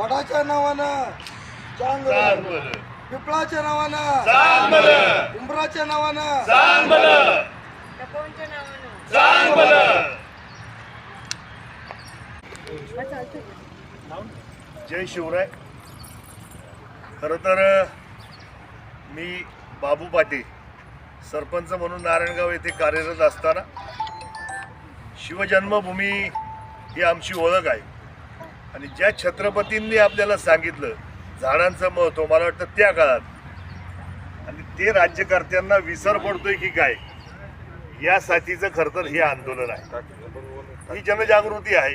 वडाच्या नावानं चांगलं. चांगलं पिपळाच्या नावानं. चांगलं उंबराच्या नावानं. चांगलं नावानं. चांगलं हा चालतोय जय शिवराय. खरं तर मी बाबू पाटे सरपंच म्हणून नारायणगाव येथे कार्यरत असताना शिवजन्मभूमी ही आमची ओळख आहे. आणि ज्या छत्रपतींनी आपल्याला सांगितलं झाडांचं महत्त्व मला वाटतं त्या काळात आणि ते राज्यकर्त्यांना विसर पडतोय की काय यासाठीचं खरं तर हे आंदोलन आहे. ही जनजागृती आहे.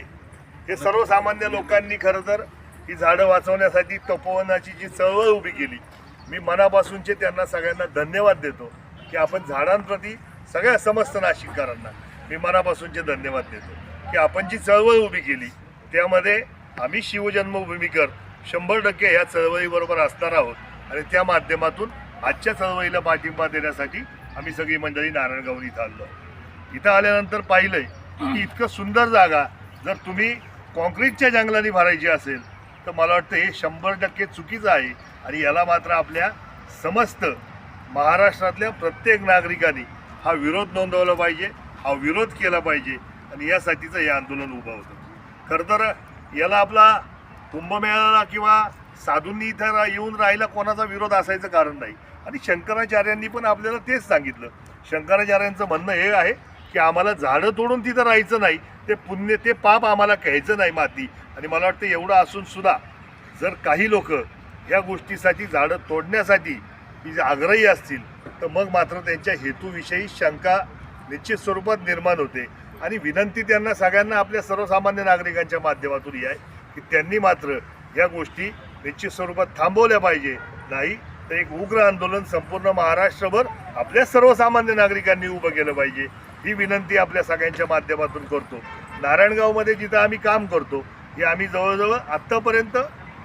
हे सर्वसामान्य लोकांनी खरं तर ही झाडं वाचवण्यासाठी तपोवनाची जी चळवळ उभी केली मी मनापासूनचे त्यांना सगळ्यांना धन्यवाद देतो की आपण झाडांप्रती सगळ्या समस्त नाशिककारांना मी मनापासूनचे धन्यवाद देतो की आपण जी चळवळ उभी केली त्यामध्ये आम्ही शिवजन्मभूमीकर शंभर टक्के या चळवळीबरोबर असणार आहोत. आणि त्या माध्यमातून आजच्या चळवळीला पाठिंबा देण्यासाठी आम्ही सगळी मंडळी नारायणगाव इथं आलो. इथं आल्यानंतर पाहिलंय की इतकं सुंदर जागा जर तुम्ही कॉन्क्रीटच्या जंगलाने भरायची असेल तर मला वाटतं हे शंभर टक्के चुकीचं आहे. आणि याला मात्र आपल्या समस्त महाराष्ट्रातल्या प्रत्येक नागरिकांनी हा विरोध नोंदवला पाहिजे हा विरोध केला पाहिजे. आणि यासाठीचं हे आंदोलन उभं होतं. खरं तर याला आपला कुंभमेळ्याला किंवा साधूंनी इथं रा- येऊन राहायला कोणाचा विरोध असायचं कारण नाही. आणि शंकराचार्यांनी पण आपल्याला तेच सांगितलं. शंकराचार्यांचं म्हणणं हे आहे की आम्हाला झाडं तोडून तिथं राहायचं नाही. ते पुण्य ते पाप आम्हाला घ्यायचं नाही माती. आणि मला वाटतं एवढं असून सुद्धा जर काही लोक ह्या गोष्टीसाठी झाडं तोडण्यासाठी जे आग्रही असतील तर मग मात्र त्यांच्या हेतूविषयी शंका निश्चित स्वरूपात निर्माण होते. आणि विनंती त्यांना सगळ्यांना आपल्या सर्वसामान्य नागरिकांच्या माध्यमातून ही आहे की त्यांनी मात्र या गोष्टी निश्चित स्वरूपात थांबवल्या पाहिजे. नाही तर एक उग्र आंदोलन संपूर्ण महाराष्ट्रभर आपल्या सर्वसामान्य नागरिकांनी उभं केलं पाहिजे. ही विनंती आपल्या सगळ्यांच्या माध्यमातून करतो. नारायणगावमध्ये जिथं आम्ही काम करतो हे आम्ही जवळजवळ आत्तापर्यंत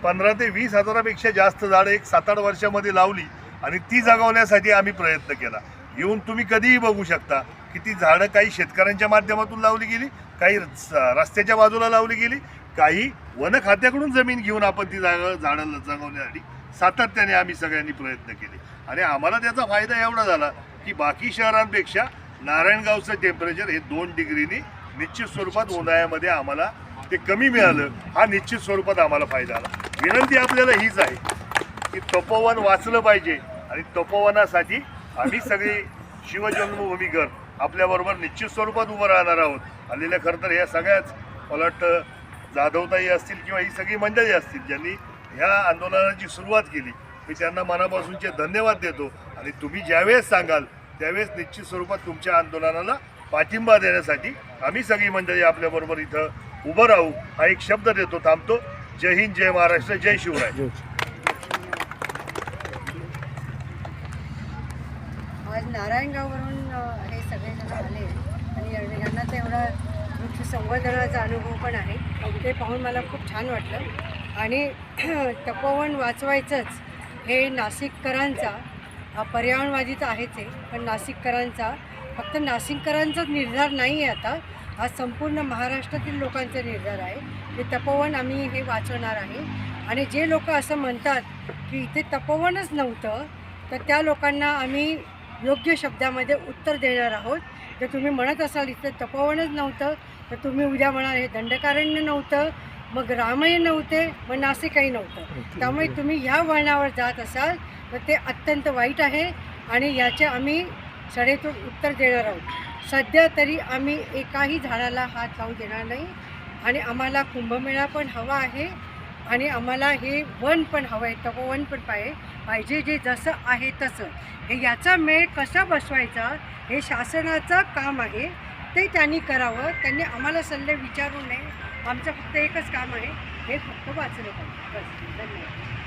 पंधरा ते वीस हजारापेक्षा जास्त झाडं एक सात आठ वर्षामध्ये लावली आणि ती जगवण्यासाठी आम्ही प्रयत्न केला. येऊन तुम्ही कधीही बघू शकता. की ती झाडं काही शेतकऱ्यांच्या माध्यमातून लावली गेली काही रस्त्याच्या बाजूला लावली गेली काही वन खात्याकडून जमीन घेऊन आपण ती जागा झाडं जगवण्यासाठी सातत्याने आम्ही सगळ्यांनी प्रयत्न केले. आणि आम्हाला त्याचा फायदा एवढा झाला की बाकी शहरांपेक्षा नारायणगावचं टेम्परेचर हे दोन डिग्रीनी निश्चित स्वरूपात उन्हाळ्यामध्ये आम्हाला ते कमी मिळालं. हा निश्चित स्वरूपात आम्हाला फायदा आला विनंती आपल्याला हीच आहे की तपोवन वाचलं पाहिजे आणि तपोवनासाठी आम्ही सगळे शिवजन्मभूमीकर आपल्याबरोबर निश्चित स्वरूपात उभं राहणार आहोत. आलेल्या खरं तर ह्या सगळ्याच मला वाटतं जाधवताई असतील किंवा ही सगळी मंडळी असतील ज्यांनी ह्या आंदोलनाची सुरुवात केली मी त्यांना मनापासूनचे धन्यवाद देतो. आणि तुम्ही ज्यावेळेस सांगाल त्यावेळेस निश्चित स्वरूपात तुमच्या आंदोलनाला पाठिंबा देण्यासाठी आम्ही सगळी मंडळी आपल्याबरोबर इथं उभं राहू हा एक शब्द देतो थांबतो. जय हिंद जय महाराष्ट्र जय शिवराय. आज नारायणगाववरून सगळेजण आले. आणि यांना तेवढा वृक्ष संवर्धनाचा अनुभव पण आहे. ते पाहून मला खूप छान वाटलं. आणि तपोवन वाचवायचंच हे नाशिककरांचा हा पर्यावरणवादी तर आहेच आहे पण नाशिककरांचा फक्त नाशिककरांचाच निर्धार नाही आहे आता. हा संपूर्ण महाराष्ट्रातील लोकांचा निर्धार आहे. ते तपोवन आम्ही हे वाचवणार आहे. आणि जे लोक असं म्हणतात की इथे तपोवनच नव्हतं तर त्या लोकांना आम्ही योग्य शब्दामध्ये उत्तर देणार आहोत. जर तुम्ही म्हणत असाल इथं तपोवनच नव्हतं तर तुम्ही उद्या म्हणाल हे दंडकारण्य नव्हतं मग रामही नव्हते मग नाशिकही नव्हतं. त्यामुळे तुम्ही ह्या वळणावर जात असाल तर ते अत्यंत वाईट आहे आणि याचे आम्ही सडेतोड उत्तर देणार आहोत. सध्या तरी आम्ही एकाही झाडाला हात लावू देणार नाही आणि आम्हाला कुंभमेळा पण हवा आहे. आणि आम्हाला हे वन पण हवं आहे तपोवन पण पाहिजे पाहिजे जे जसं आहे तसं. हे याचा मेळ कसा बसवायचा हे शासनाचं काम आहे ते त्यांनी करावं. त्यांनी आम्हाला सल्ले विचारू नये. आमचं फक्त एकच काम आहे हे फक्त वाचलं पाहिजे. बस. धन्यवाद.